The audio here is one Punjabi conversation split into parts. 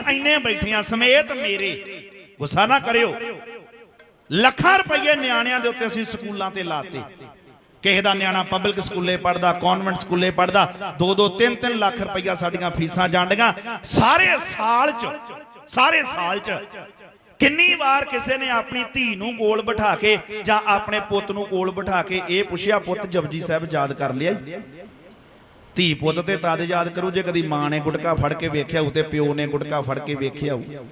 ਅਸੀਂ ਇੰਨੇ ਬੈਠੀਆਂ, ਸਮੇਤ ਮੇਰੇ। ਗੁੱਸਾ ਨਾ ਕਰਿਓ। ਲੱਖਾਂ ਰੁਪਏ ਨਿਆਣਿਆਂ ਦੇ ਉੱਤੇ ਅਸੀਂ ਸਕੂਲਾਂ ਤੇ ਲਾਤੇ। ਕਿਸੇ ਦਾ ਨਿਆਣਾ ਪਬਲਿਕ ਸਕੂਲੇ ਪੜਦਾ ਕਨਵੈਂਟ ਸਕੂਲੇ ਪੜਦਾ 2-2 3-3 ਲੱਖ ਰੁਪਈਆ ਸਾਡੀਆਂ ਫੀਸਾਂ ਜਾਂਡੀਆਂ ਸਾਰੇ ਸਾਲ 'ਚ, ਸਾਰੇ ਸਾਲ 'ਚ ਕਿੰਨੀ ਵਾਰ ਕਿਸੇ ਨੇ ਆਪਣੀ ਧੀ ਨੂੰ ਕੋਲ ਬਿਠਾ ਕੇ ਜਾਂ ਆਪਣੇ ਪੁੱਤ ਨੂੰ ਕੋਲ ਬਿਠਾ ਕੇ ਇਹ ਪੁੱਛਿਆ, ਪੁੱਤ ਜਪਜੀ ਸਾਹਿਬ ਯਾਦ ਕਰ ਲਿਆ ਧੀ ਪੁੱਤ ਤੇ ਤਦ ਯਾਦ ਕਰੂ ਜੇ ਕਦੀ ਮਾਂ ਨੇ ਗੁਟਕਾ ਫੜ ਕੇ ਵੇਖਿਆ ਹੋਊ ਤੇ ਪਿਓ ਨੇ ਗੁਟਕਾ ਫੜ ਕੇ ਵੇਖਿਆ ਹੋਊ।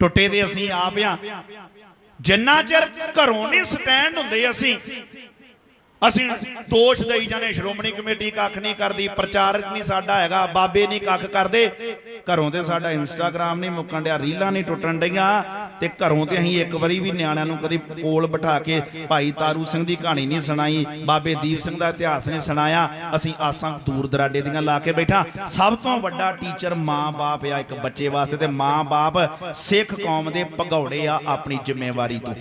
ਟੁੱਟੇ ਦੇ ਅਸੀਂ ਆਪ ਆ। ਜਿੰਨਾ ਚਿਰ ਘਰੋਂ ਨਹੀਂ ਸਟੈਂਡ ਹੁੰਦੇ ਅਸੀਂ ਅਸੀਂ ਦੋਸ਼ ਦੇਈ ਜਾਣੇ ਸ਼੍ਰੋਮਣੀ ਕਮੇਟੀ ਕੱਖ ਨਹੀਂ ਕਰਦੀ, ਪ੍ਰਚਾਰਕ ਨਹੀਂ ਸਾਡਾ ਹੈਗਾ, ਬਾਬੇ ਨਹੀਂ ਕੱਖ ਕਰਦੇ। ਘਰੋਂ ਤੇ ਸਾਡਾ ਇੰਸਟਾਗ੍ਰam ਨਹੀਂ ਮੁੱਕਣ ਡਿਆ, ਰੀਲਾਂ ਨਹੀਂ ਟੁੱਟਣ ਡਈਆਂ। ਤੇ ਘਰੋਂ ਤੇ ਅਸੀਂ ਇੱਕ ਵਾਰੀ ਵੀ ਨਿਆਣਿਆਂ ਨੂੰ ਕਦੇ ਕੋਲ ਬਿਠਾ ਕੇ ਭਾਈ ਤਾਰੂ ਸਿੰਘ ਦੀ ਕਹਾਣੀ ਨਹੀਂ ਸੁਣਾਈ, ਬਾਬੇ ਦੀਪ ਸਿੰਘ ਦਾ ਇਤਿਹਾਸ ਨਹੀਂ ਸੁਣਾਇਆ, ਅਸੀਂ ਆਸਾਂ ਦੂਰ ਦਰਾਡੇ ਦੀਆਂ ਲਾ ਕੇ ਬੈਠਾ। ਸਭ ਤੋਂ ਵੱਡਾ ਟੀਚਰ ਮਾਂ-ਬਾਪ ਆ ਇੱਕ ਬੱਚੇ ਵਾਸਤੇ ਤੇ ਮਾਂ-ਬਾਪ ਸਿੱਖ ਕੌਮ ਦੇ ਭਗੌੜੇ ਆ ਆਪਣੀ ਜ਼ਿੰਮੇਵਾਰੀ ਤੋਂ।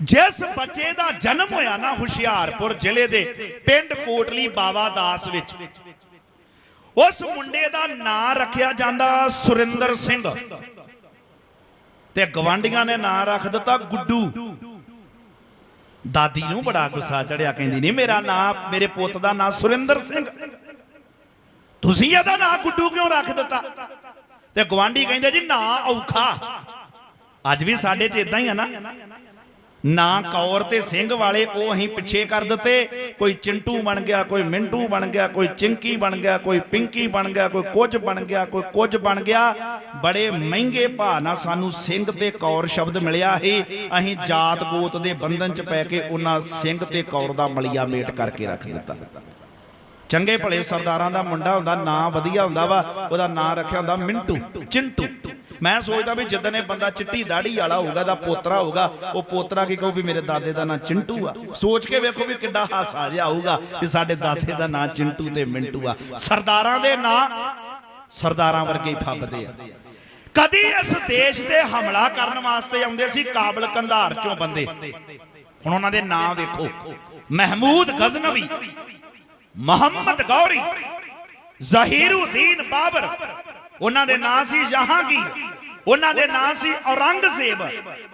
ਜਿਸ ਬੱਚੇ ਦਾ ਜਨਮ ਹੋਇਆ ਨਾ ਹੁਸ਼ਿਆਰਪੁਰ ਜ਼ਿਲ੍ਹੇ ਦੇ ਪਿੰਡ ਕੋਟਲੀ ਬਾਵਾ ਦਾਸ ਵਿੱਚ, ਉਸ ਮੁੰਡੇ ਦਾ ਨਾਂ ਰੱਖਿਆ ਜਾਂਦਾ ਸੁਰਿੰਦਰ ਸਿੰਘ। ਤੇ ਗਵਾਂਡੀਆਂ ਨੇ ਨਾਂ ਰੱਖ ਦਿੱਤਾ ਗੁੱਡੂ। ਦਾਦੀ ਨੂੰ ਬੜਾ ਗੁੱਸਾ ਚੜਿਆ, ਕਹਿੰਦੀ, ਨਹੀਂ, ਮੇਰਾ ਨਾਂ, ਮੇਰੇ ਪੁੱਤ ਦਾ ਨਾਂ ਸੁਰਿੰਦਰ ਸਿੰਘ। ਤੁਸੀਂ ਇਹਦਾ ਨਾਂ ਗੁੱਡੂ ਕਿਉਂ ਰੱਖ ਦਿੱਤਾ? ਤੇ ਗਵਾਂਡੀ ਕਹਿੰਦੇ, ਜੀ, ਨਾਂ ਔਖਾ। ਅੱਜ ਵੀ ਸਾਡੇ 'ਚ ਇਦਾਂ ਹੀ ਆ ਨਾ। ਨਾ ਕੌਰ ਤੇ ਸਿੰਘ ਵਾਲੇ ਉਹ ਅਸੀਂ ਪਿੱਛੇ ਕਰ ਦਿੱਤੇ। ਕੋਈ ਚਿੰਟੂ ਬਣ ਗਿਆ, ਕੋਈ ਮਿੰਟੂ ਬਣ ਗਿਆ, ਕੋਈ ਚਿੰਕੀ ਬਣ ਗਿਆ, ਕੋਈ ਪਿੰਕੀ ਬਣ ਗਿਆ, ਕੋਈ ਕੁਝ ਬਣ ਗਿਆ, ਕੋਈ ਕੁਝ ਬਣ ਗਿਆ। ਬੜੇ ਮਹਿੰਗੇ ਭਾਅ ਨਾਲ ਸਾਨੂੰ ਸਿੰਘ ਤੇ ਕੌਰ ਸ਼ਬਦ ਮਿਲਿਆ ਸੀ। ਅਸੀਂ ਜਾਤ ਗੋਤ ਦੇ ਬੰਧਨ ਚ ਪੈ ਕੇ ਉਹਨਾਂ ਸਿੰਘ ਤੇ ਕੌਰ ਦਾ ਮਲੀਆ ਮੇਟ ਕਰਕੇ ਰੱਖ ਦਿੱਤਾ। ਚੰਗੇ ਭਲੇ ਸਰਦਾਰਾਂ ਦਾ ਮੁੰਡਾ ਹੁੰਦਾ, ਨਾਂ ਵਧੀਆ ਹੁੰਦਾ ਵਾ, ਉਹਦਾ ਨਾਂ ਰੱਖਿਆ ਹੁੰਦਾ ਮਿੰਟੂ, ਚਿੰਟੂ। ਮੈਂ ਸੋਚਦਾ ਵੀ ਜਿੱਦਣ ਇਹ ਬੰਦਾ ਚਿੱਟੀ ਦਾੜੀ ਵਾਲਾ ਹੋਊਗਾ ਦਾ ਪੋਤਰਾ ਹੋਊਗਾ, ਉਹ ਪੋਤਰਾ ਕੀ ਕਹੂ ਵੀ ਮੇਰੇ ਦਾਦੇ ਦਾ ਨਾਂ ਚਿੰਟੂ ਆ। ਸੋਚ ਕੇ ਵੇਖੋ ਵੀ ਕਿੱਡਾ ਹਾਸਾ ਜਿਹਾ ਆਊਗਾ ਵੀ ਸਾਡੇ ਦਾਦੇ ਦਾ ਨਾਂ ਚਿੰਟੂ ਤੇ ਮਿੰਟੂ ਆ। ਸਰਦਾਰਾਂ ਦੇ ਨਾਂ ਸਰਦਾਰਾਂ ਵਰਗੇ ਹੀ ਫੱਬਦੇ ਆ। ਕਦੀ ਇਸ ਦੇਸ਼ ਤੇ ਹਮਲਾ ਕਰਨ ਵਾਸਤੇ ਆਉਂਦੇ ਸੀ ਕਾਬਲ ਕੰਧਾਰ ਚੋਂ ਬੰਦੇ। ਹੁਣ ਉਹਨਾਂ ਦੇ ਨਾਂ ਵੇਖੋ। ਮਹਿਮੂਦ ਗਜ਼ਨਵੀ, ਮੁਹੰਮਦ ਗੌਰੀ, ਜ਼ਹੀਰੁਦੀਨ ਬਾਬਰ। ਉਹਨਾਂ ਦੇ ਨਾਂ ਸੀ ਜਹਾਂਗੀਰ। ਉਹਨਾਂ ਦੇ ਨਾਂ ਸੀ ਔਰੰਗਜ਼ੇਬ।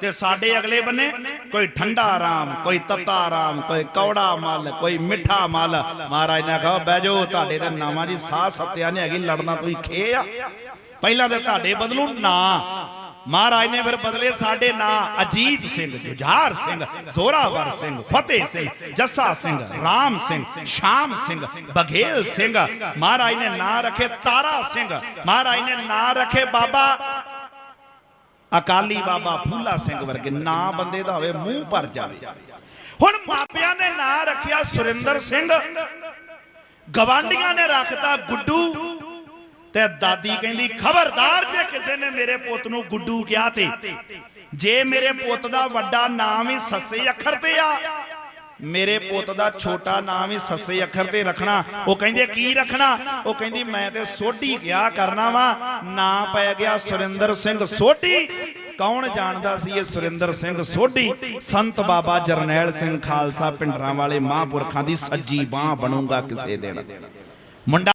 ਤੇ ਸਾਡੇ ਅਗਲੇ ਬੰਨੇ ਕੋਈ ਠੰਡਾ ਆਰਾਮ ਕੋਈ ਤੱਤਾ ਆਰਾਮ ਕੋਈ ਕੌੜਾ ਮਲ ਕੋਈ ਮਿੱਠਾ ਮਲ। ਮਹਾਰਾਜ ਨੇ ਕਹਾ ਬਹਿ ਜਾਓ ਤੁਹਾਡੇ ਦੇ ਨਾਮਾਂ ਦੀ ਸਾਹ ਸੱਤਿਆ ਨਹੀਂ ਹੈਗੀ ਲੜਨਾ ਤੁਸੀਂ ਖੇ ਆ। ਪਹਿਲਾਂ ਤੇ ਤੁਹਾਡੇ ਬਦਲੂ ਨਾਂ। ਮਹਾਰਾਜ ਨੇ ਫਿਰ ਬਦਲੇ ਸਾਡੇ ਨਾਂ ਅਜੀਤ ਸਿੰਘ ਜੁਝਾਰ ਸਿੰਘ ਜ਼ੋਰਾਵਰ ਸਿੰਘ ਫਤਿਹ ਸਿੰਘ ਜੱਸਾ ਸਿੰਘ ਰਾਮ ਸਿੰਘ ਸ਼ਾਮ ਸਿੰਘ ਬਘੇਲ ਸਿੰਘ ਮਹਾਰਾਜ ਨੇ ਨਾਂ ਰੱਖੇ ਤਾਰਾ ਸਿੰਘ ਮਹਾਰਾਜ ਨੇ ਨਾਂ ਰੱਖੇ ਬਾਬਾ ਅਕਾਲੀ ਬਾਬਾ ਫੂਲਾ ਸਿੰਘ ਵਰਗੇ, ਨਾਂ ਬੰਦੇ ਦਾ ਹੋਵੇ, ਮੂੰਹ ਭਰ ਜਾਵੇ। ਹੁਣ ਮਾਪਿਆਂ ਨੇ ਨਾਂ ਰੱਖਿਆ ਸੁਰਿੰਦਰ ਸਿੰਘ। ਗਵਾਂਡੀਆਂ ਨੇ ਰੱਖਤਾ ਗੁੱਡੂ। ਤੇ ਦਾਦੀ ਕਹਿੰਦੀ, ਖਬਰਦਾਰ, ਜੇ ਕਿਸੇ ਨੇ ਮੇਰੇ ਪੁੱਤ ਨੂੰ ਗੁੱਡੂ ਕਿਹਾ ਤੇ, ਜੇ ਮੇਰੇ ਪੁੱਤ ਦਾ ਵੱਡਾ ਨਾਮ ਹੀ ਸੱਸੇ ਅੱਖਰ ਤੇ ਆ ਮੇਰੇ ਪੁੱਤ ਦਾ ਛੋਟਾ ਨਾਮ ਹੀ ਸੱਸੇ ਅੱਖਰ ਤੇ ਰੱਖਣਾ। ਉਹ ਕਹਿੰਦੇ, ਕੀ ਰੱਖਣਾ? ਉਹ ਕਹਿੰਦੀ, ਮੈਂ ਤੇ ਸੋਢੀ ਗਿਆ ਕਰਨਾ ਵਾ? ਨਾਂ ਪੈ ਗਿਆ ਸੁਰਿੰਦਰ ਸਿੰਘ ਸੋਢੀ। ਕੌਣ ਜਾਣਦਾ ਸੀ ਇਹ ਸੁਰਿੰਦਰ ਸਿੰਘ ਸੋਢੀ? ਸੰਤ ਬਾਬਾ ਜਰਨੈਲ ਸਿੰਘ ਖਾਲਸਾ ਪਿੰਡਰਾਂ ਵਾਲੇ ਮਹਾਂਪੁਰਖਾਂ ਦੀ ਸੱਜੀ ਬਾਹ ਬਣੂਗਾ ਕਿਸੇ ਦਿਨ। ਮੁੰਡਾ